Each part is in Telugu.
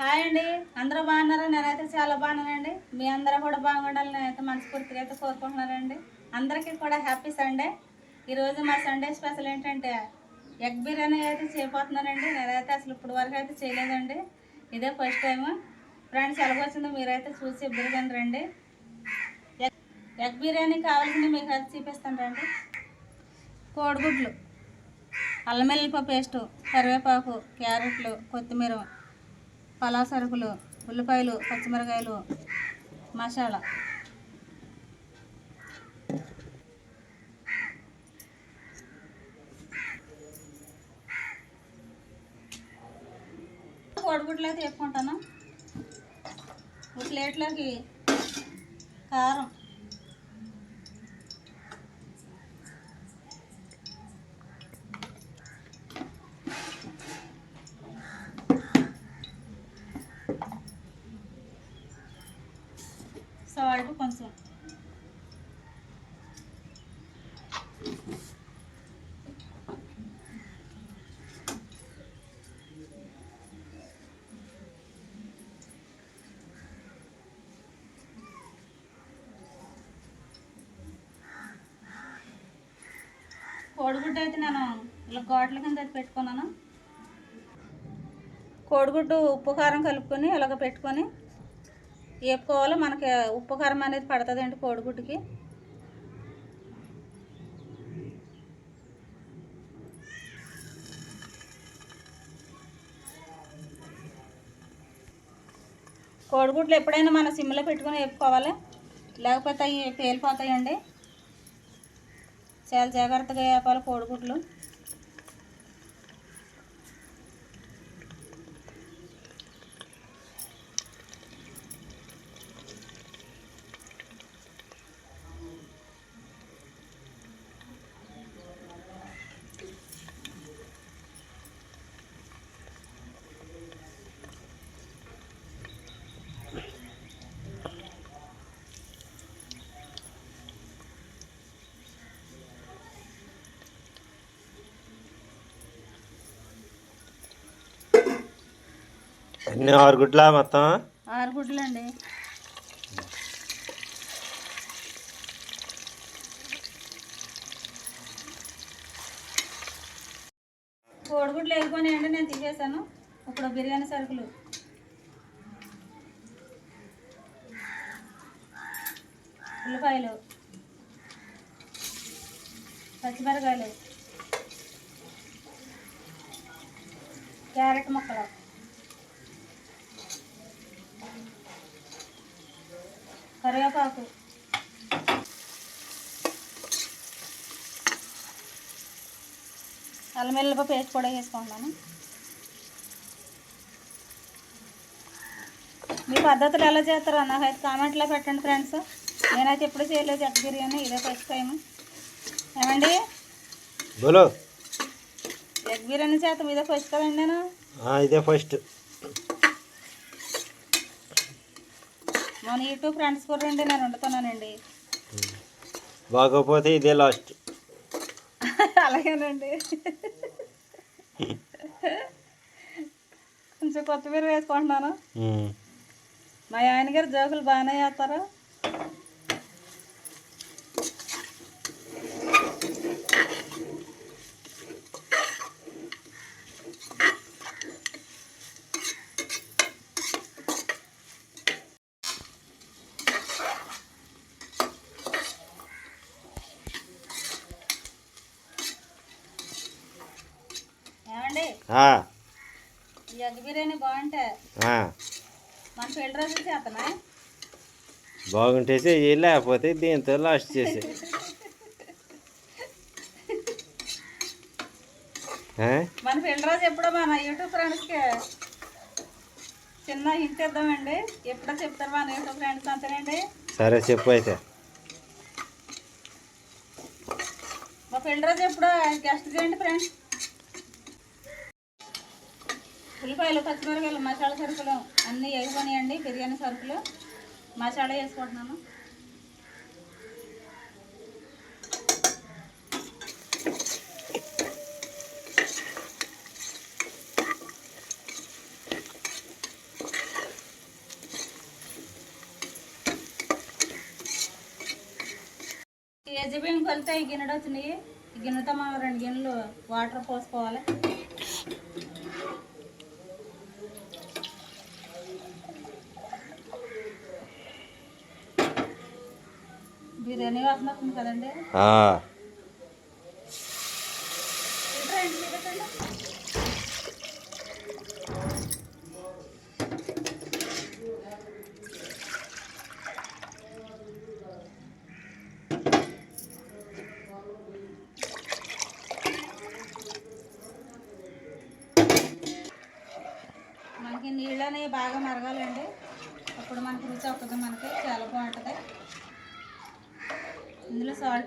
హాయ్ అండి. అందరూ బాగున్నారా? నేనైతే చాలా బాగున్నానండి. మీ అందరూ కూడా బాగుండాలని నేనైతే మనస్ఫూర్తిగా అయితే కోరుకుంటున్నారండి అందరికీ కూడా హ్యాపీ సండే. ఈరోజు మా సండే స్పెషల్ ఏంటంటే ఎగ్ బిర్యానీ అయితే చేయబోతున్నానండి. నేనైతే అసలు ఇప్పుడు వరకు అయితే చేయలేదండి. ఇదే ఫస్ట్ టైం ఫ్రెండ్స్ ఎలాగొచ్చిందో మీరైతే చూసి బిర్యానీ రండి. ఎగ్ ఎగ్ బిర్యానీ కావాల్సింది మీకు అయితే చూపిస్తాను రండి. కోడిగుడ్లు అల్లం వెల్లిపాయ పేస్టు కరివేపాకు క్యారెట్లు కొత్తిమీర పలా సరుకులు ఉల్లిపాయలు పచ్చిమిరకాయలు మసాలా. కోడిగుడ్లు అయితే వేసుకుంటాను ప్లేట్లోకి కారం. సాల్ట్ కోడిగుడ్డు అయితే నేను ఇలా గోడల కింద అయితే పెట్టుకున్నాను. కోడిగుడ్డు ఉప్పు కారం కలుపుకొని ఇలాగ పెట్టుకొని వేపుకోవాలి మనకి ఉప్పు కారం అనేది పడుతుందండి కోడిగుడ్డుకి. కోడిగుడ్లు ఎప్పుడైనా మన సిమ్లో పెట్టుకుని వేపుకోవాలి లేకపోతే అవి పేలిపోతాయండి. చాలా జాగ్రత్తగా వేపాలి కోడిగుడ్లు. అన్ని ఆరు గుడ్లా మొత్తం? ఆరు గుడ్లు అండి కోడిగుడ్లు వేసుకొని నేను తీసేసాను ఇప్పుడు బిర్యానీ సరుకులు. ఉల్లిపాయలు. పచ్చిమిరకాయలు క్యారెట్ ముక్కలు. కరివేపాకు. అల్లం వెల్లిపాయ పేస్ట్ కూడా వేసుకుంటున్నాను మీ పద్ధతులు ఎలా చేస్తారో నాకైతే కామెంట్లో పెట్టండి ఫ్రెండ్స్. నేనైతే ఎప్పుడు చేయలేదు ఎగ్ బిర్యానీ ఇదే ఫస్ట్ టైం ఏమండి? బోలో. ఎగ్ బిర్యానీ చేస్తాం ఇదే ఫస్ట్ కదండి నేను ఇదే ఫస్ట్ మన యూట్యూబ్ ఫ్రెండ్స్ కూడా రండి నేను వండుతున్నానండి. బాగోపోతే ఇదే లాస్ట్. అలాగేనండి. కొంచెం కొత్తిమీర వేసుకుంటున్నాను. మా ఆయన గారు జోకులు బాగానే చేస్తారు ఏమండి ఆ, ఈ ఎగ్ బిర్యానీ బాగుంటే ఆ. మన పెళ్ళి రోజులు చేతనా బాగుంటే చెయ్యి లేకపోతే దీంతో లాస్ట్ చేసే? మన పెళ్ళి రోజు ఎప్పుడో మన యూట్యూబ్ ఫ్రెండ్స్కి చిన్న హింట్ ఇద్దామండి. ఎప్పుడో చెప్తారు మన యూట్యూబ్ ఫ్రెండ్స్ అంతేనండి. సరే చెప్పు అయితే. మా పెళ్ళి రోజు ఎప్పుడో గెస్ట్ చేయండి ఫ్రెండ్స్. ఉల్లిపాయలు పచ్చిమిరపకాయలు మసాలా సరుకులు అన్నీ వేసుకొనియండి బిర్యానీ సరుకులు. మసాలా వేసుకుంటున్నాను. కేజీ కొలితే ఈ గిన్నెడు వచ్చినాయి. ఈ గిన్నెతో మనం రెండు గిన్నెలు వాటర్ పోసుకోవాలి. బిర్యానీ వాసన వస్తుంది కదండి ఆ, ఇటు రండి, చూపించండి. మనకి నీళ్ళు అనేవి బాగా మరగాలండి అప్పుడు మనకి రుచి వస్తుంది మనకి చాలా బాగుంటుంది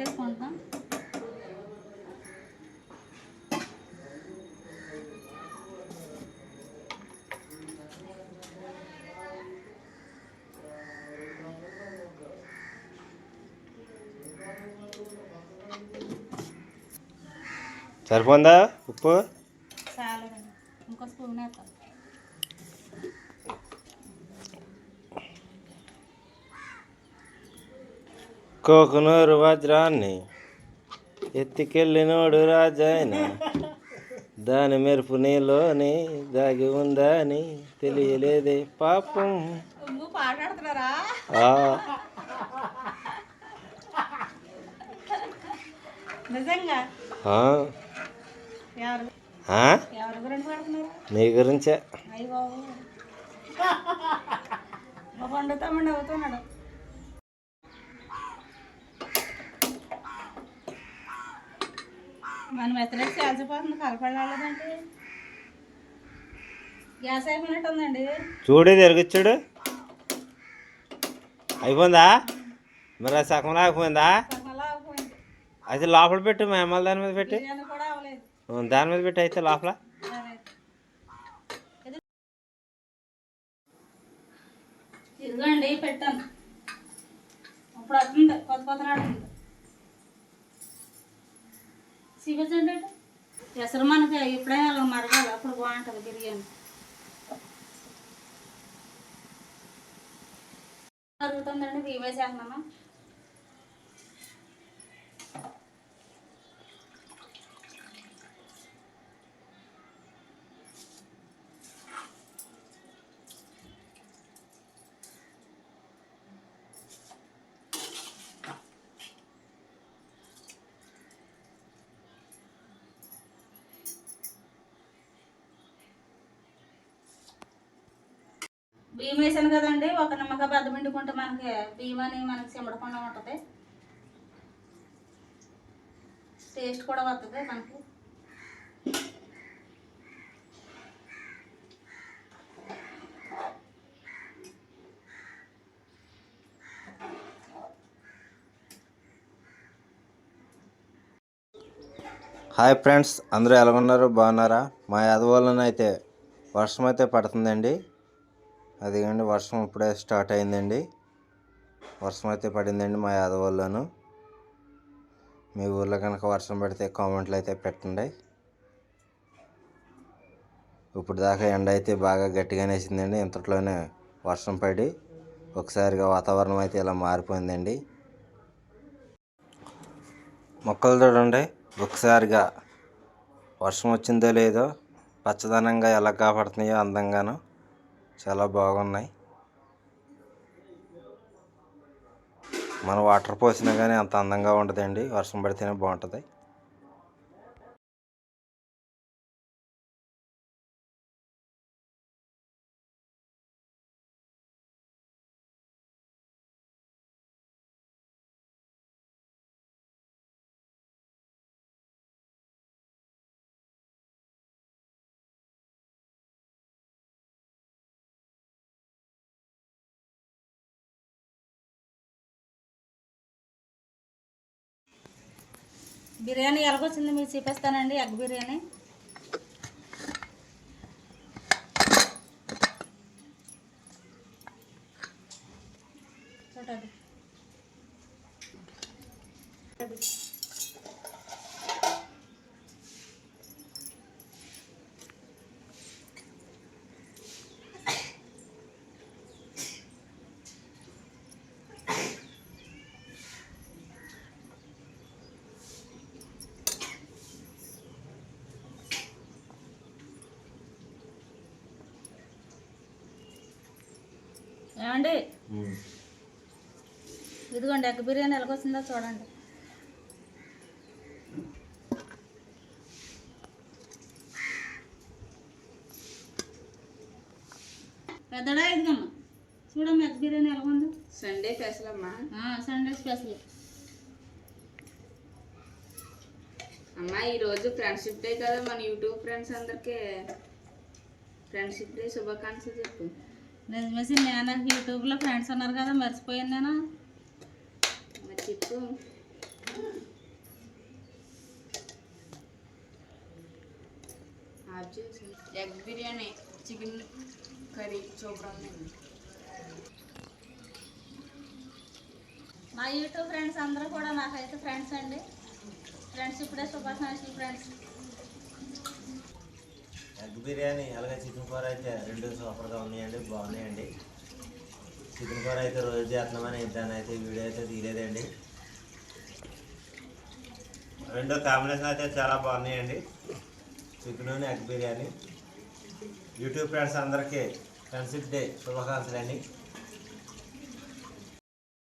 ఇందులో వేసుకుంటాం. సరిపోందా ఉప్పు? కోకునూరు వజ్రాన్ని ఎత్తికెళ్ళినోడు రాజాయన దాని మెరుపు నీలోని దాగి ఉందని తెలియలేదే పాపం. నువ్వు పాటాడుతున్నారా మనం ఎత్తలేసి కాల్చిపోతుంది కలపడాలేదండి గ్యాస్ అయిపోయినట్టు ఉందండి చూడు తిరగచ్చుడు అయిపోయిందా? మరి అది సగం అయిపోయిందా అయితే లోపల పెట్టు మా అమ్మాయి దాని మీద పెట్టి. దాని మీద పెట్టి అయితే లోపల. ఇదిగోండి పెట్టాను. ఇప్పుడు వస్తుంది కొత్త కొత్త చూపించండి ఎసరు మనకి ఎప్పుడైనా అలా మరగాలి. అప్పుడు బాగుంటుంది బిర్యానీ. మరుగుతుందండి బియ్యం వేసేస్తున్నాను బియ్యం వేసాను కదండి? ఒక నిమ్మకాయ బద్ద పిండుకుంటే మనకి బియ్యం అని మనకి సిమ్మడకుండా ఉంటుంది. టేస్ట్ కూడా వస్తుంది మనకి. హాయ్ ఫ్రెండ్స్ అందరూ ఎలా ఉన్నారు? బాగున్నారా? మా యాదవాళ్ళనైతే అయితే వర్షం అయితే పడుతుందండి. అదిగండి వర్షం ఇప్పుడే స్టార్ట్ అయిందండి. వర్షం అయితే పడిందండి మా యాదవాళ్ళను మీ ఊర్లో కనుక వర్షం పడితే కామెంట్లు అయితే పెట్టండి. ఇప్పుడు దాకా ఎండ అయితే బాగా గట్టిగానే వేసిందండి. ఇంతట్లోనే వర్షం పడి ఒకసారిగా వాతావరణం అయితే ఇలా మారిపోయిందండి. మొక్కలు చూడండి ఒకసారిగా వర్షం వచ్చిందో లేదో పచ్చదనంగా ఎలా కాపాడుతున్నాయో అందంగాను చాలా బాగున్నాయి. మనం వాటర్ పోసినా కానీ అంత అందంగా ఉండదండి వర్షం పడితేనే బాగుంటుంది. బిర్యానీ ఎలాగొచ్చింది మీకు చూపిస్తానండి ఎగ్ బిర్యానీ? చూడండి. ఏమండి? ఇదిగోండి ఎగ్ బిర్యానీ ఎలాగొచ్చిందో చూడండి. పెద్దడా ఇదిగమ్మ. చూడమ్మ ఎగ్ బిర్యానీ ఎలాగుందో. సండే స్పెషల్ అమ్మా. ఆ, సండే స్పెషల్. అమ్మా ఈరోజు ఫ్రెండ్షిప్ డే కదా మన యూట్యూబ్ ఫ్రెండ్స్ అందరికి. ఫ్రెండ్షిప్ డే శుభాకాంక్షలు చెప్పు. నిజమేసి నేను యూట్యూబ్లో ఫ్రెండ్స్ ఉన్నారు కదా మర్చిపోయాను నేను. చెప్పు. ఎగ్ బిర్యానీ చికెన్ కర్రీ ఉంది. మా యూట్యూబ్ ఫ్రెండ్స్ అందరూ కూడా నాకైతే ఫ్రెండ్స్ అండి. ఫ్రెండ్స్ ఇప్పుడే శుభాకాంక్షలు ఫ్రెండ్స్. ఎగ్ బిర్యానీ అలాగే చికెన్ కూర అయితే రెండు సూపర్గా ఉన్నాయండి బాగున్నాయండి. చికెన్ కూర అయితే రోజు చేస్తున్నామని దాన్ని అయితే వీడియో అయితే తీయలేదండి. రెండో కాంబినేషన్ అయితే చాలా బాగున్నాయండి. Chicken egg biryani. YouTube friends అందరికీ ఫ్రెండ్షిప్ డే శుభాకాంక్షలు అండి